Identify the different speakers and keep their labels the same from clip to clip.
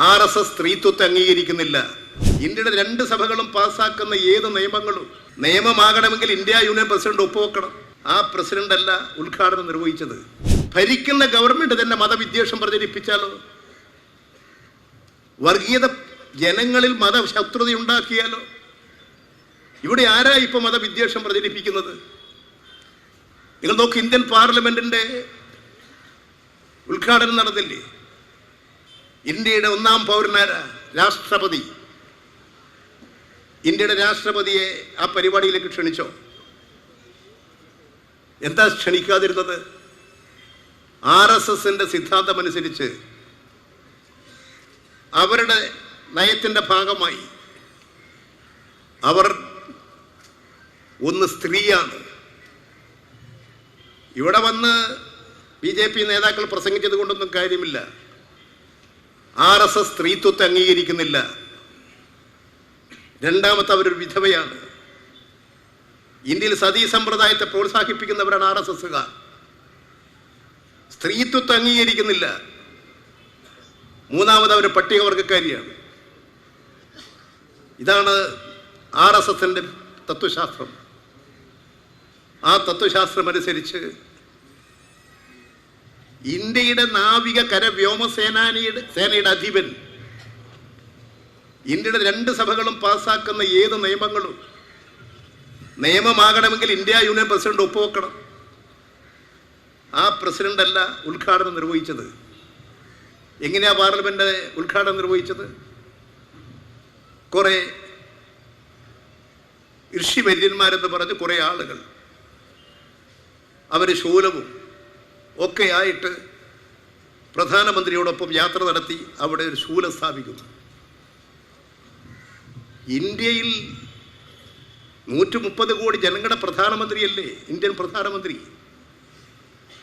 Speaker 1: R S S സ്ത്രീത്വത്തെ അംഗീകരിക്കുന്നില്ല. ഇന്ത്യയുടെ രണ്ട് സഭകളും പാസ്സാക്കുന്ന ഏത് നിയമങ്ങളും നിയമമാകണമെങ്കിൽ ഇന്ത്യ യൂണിയൻ പ്രസിഡന്റ് ഒപ്പുവെക്കണം. ആ പ്രസിഡന്റ് അല്ല ഉദ്ഘാടനം നിർവഹിച്ചത്. ഭരിക്കുന്ന ഗവൺമെന്റ് തന്നെ മതവിദ്വേഷം പ്രചരിപ്പിച്ചാലോ? വർഗീയത ജനങ്ങളിൽ മതശത്രുത ഉണ്ടാക്കിയാലോ? ഇവിടെ ആരാ ഇപ്പൊ മതവിദ്വേഷം പ്രചരിപ്പിക്കുന്നത്? നിങ്ങൾ നോക്ക് ഇന്ത്യൻ പാർലമെന്റിന്റെ ഉദ്ഘാടനം നടന്നില്ലേ? ഇന്ത്യയുടെ ഒന്നാം പൗരനാരാ രാഷ്ട്രപതി. ഇന്ത്യയുടെ രാഷ്ട്രപതിയെ ആ പരിപാടിയിലേക്ക് ക്ഷണിച്ചോ? എന്താ ക്ഷണിക്കാതിരുന്നത്? ആർ എസ് എസിന്റെ സിദ്ധാന്തം അനുസരിച്ച് അവരുടെ നയത്തിന്റെ ഭാഗമായി അവർ ഒന്ന് സ്ത്രീയാണ്. ഇവിടെ വന്ന് ബി ജെ പി നേതാക്കൾ പ്രസംഗിച്ചത് കൊണ്ടൊന്നും കാര്യമില്ല. ആർ എസ് എസ് സ്ത്രീത്വത്തെ അംഗീകരിക്കുന്നില്ല. രണ്ടാമത്തെ അവരൊരു വിധവയാണ്. ഇന്ത്യയിൽ സതീ സമ്പ്രദായത്തെ പ്രോത്സാഹിപ്പിക്കുന്നവരാണ് ആർ എസ് എസുകാർ സ്ത്രീത്വത്തെ അംഗീകരിക്കുന്നില്ല. മൂന്നാമത് അവർ പട്ടികവർഗക്കാരിയാണ് ഇതാണ് ആർ എസ് എസിന്റെ തത്വശാസ്ത്രം. ആ തത്വശാസ്ത്രം അനുസരിച്ച് ഇന്ത്യയുടെ നാവിക കര വ്യോമസേനാനിയുടെ സേനയുടെ അധിപൻ. ഇന്ത്യയുടെ രണ്ട് സഭകളും പാസ്സാക്കുന്ന ഏത് നിയമങ്ങളും നിയമമാകണമെങ്കിൽ ഇന്ത്യ യൂണിയൻ പ്രസിഡന്റ് ഒപ്പുവെക്കണം. ആ പ്രസിഡന്റ് അല്ല ഉദ്ഘാടനം നിർവഹിച്ചത്. എങ്ങനെയാ പാർലമെന്റ് ഉദ്ഘാടനം നിർവഹിച്ചത്? കുറെ ഋഷിവര്യന്മാരെന്ന് പറഞ്ഞ് കുറെ ആളുകൾ. അവർ ശൂലവും ഒക്കെ ആയിട്ട് പ്രധാനമന്ത്രിയോടൊപ്പം യാത്ര നടത്തി അവിടെ ഒരു ശൂലം സ്ഥാപിക്കുന്നു. ഇന്ത്യയിൽ നൂറ്റി മുപ്പത് കോടി ജനങ്ങളുടെ പ്രധാനമന്ത്രിയല്ലേ? ഇന്ത്യൻ പ്രധാനമന്ത്രി.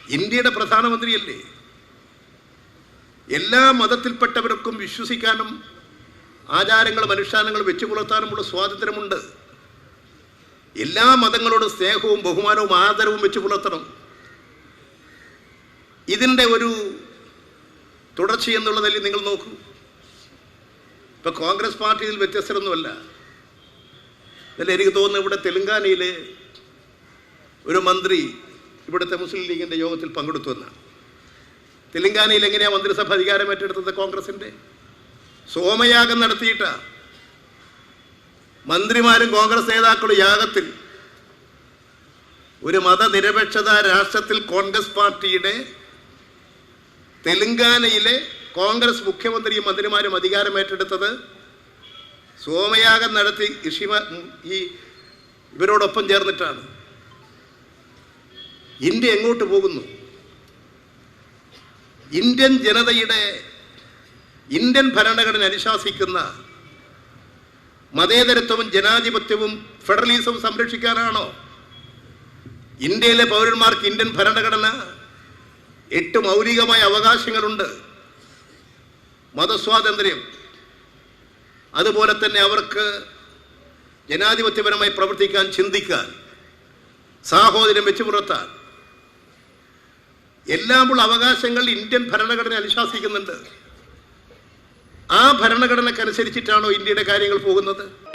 Speaker 1: ഇന്ത്യയുടെ പ്രധാനമന്ത്രിയല്ലേ? എല്ലാ മതത്തിൽപ്പെട്ടവർക്കും വിശ്വസിക്കാനും ആചാരങ്ങളും അനുഷ്ഠാനങ്ങളും വെച്ചു പുലർത്താനുമുള്ള സ്വാതന്ത്ര്യമുണ്ട്. എല്ലാ മതങ്ങളോടും സ്നേഹവും ബഹുമാനവും ആദരവും വെച്ച് പുലർത്തണം ഇതിന്റെ ഒരു തുടർച്ച എന്നുള്ള നിലയിൽ നിങ്ങൾ നോക്കൂ. ഇപ്പൊ കോൺഗ്രസ് പാർട്ടിയിൽ വ്യത്യസ്തരൊന്നുമല്ല. അല്ല എനിക്ക് തോന്നുന്നു ഇവിടെ തെലങ്കാനയിലെ ഒരു മന്ത്രി ഇവിടുത്തെ മുസ്ലിം ലീഗിന്റെ യോഗത്തിൽ പങ്കെടുത്തു എന്നാണ്. തെലങ്കാനയിൽ എങ്ങനെയാ മന്ത്രിസഭ അധികാരം ഏറ്റെടുത്തത് കോൺഗ്രസിന്റെ? സോമയാഗം നടത്തിയിട്ട. മന്ത്രിമാരും കോൺഗ്രസ് നേതാക്കളും യാഗത്തിൽ ഒരു മതനിരപേക്ഷത രാഷ്ട്രത്തിൽ കോൺഗ്രസ് പാർട്ടിയുടെ തെലങ്കാനയിലെ കോൺഗ്രസ് മുഖ്യമന്ത്രിയും മന്ത്രിമാരും അധികാരം ഏറ്റെടുത്തത് സോമയാഗം നടത്തി ഋഷിമ ഈ ഇവരോടൊപ്പം ചേർന്നിട്ടാണ്. ഇന്ത്യ എങ്ങോട്ട് പോകുന്നു? ഇന്ത്യൻ ജനതയുടെ ഇന്ത്യൻ ഭരണഘടന അനുശാസിക്കുന്ന മതേതരത്വവും ജനാധിപത്യവും ഫെഡറലിസവും സംരക്ഷിക്കാനാണോ? ഇന്ത്യയിലെ പൗരന്മാർക്ക് ഇന്ത്യൻ ഭരണഘടന എട്ട് മൗലികമായ അവകാശങ്ങളുണ്ട്. മതസ്വാതന്ത്ര്യം. അതുപോലെ തന്നെ അവർക്ക് ജനാധിപത്യപരമായി പ്രവർത്തിക്കാൻ ചിന്തിക്കാൻ സാഹോദര്യം വെച്ചു പുറത്താൻ എല്ലാമുള്ള അവകാശങ്ങൾ ഇന്ത്യൻ ഭരണഘടന അനുശാസിക്കുന്നുണ്ട്. ആ ഭരണഘടനക്കനുസരിച്ചിട്ടാണോ ഇന്ത്യയുടെ കാര്യങ്ങൾ പോകുന്നത്?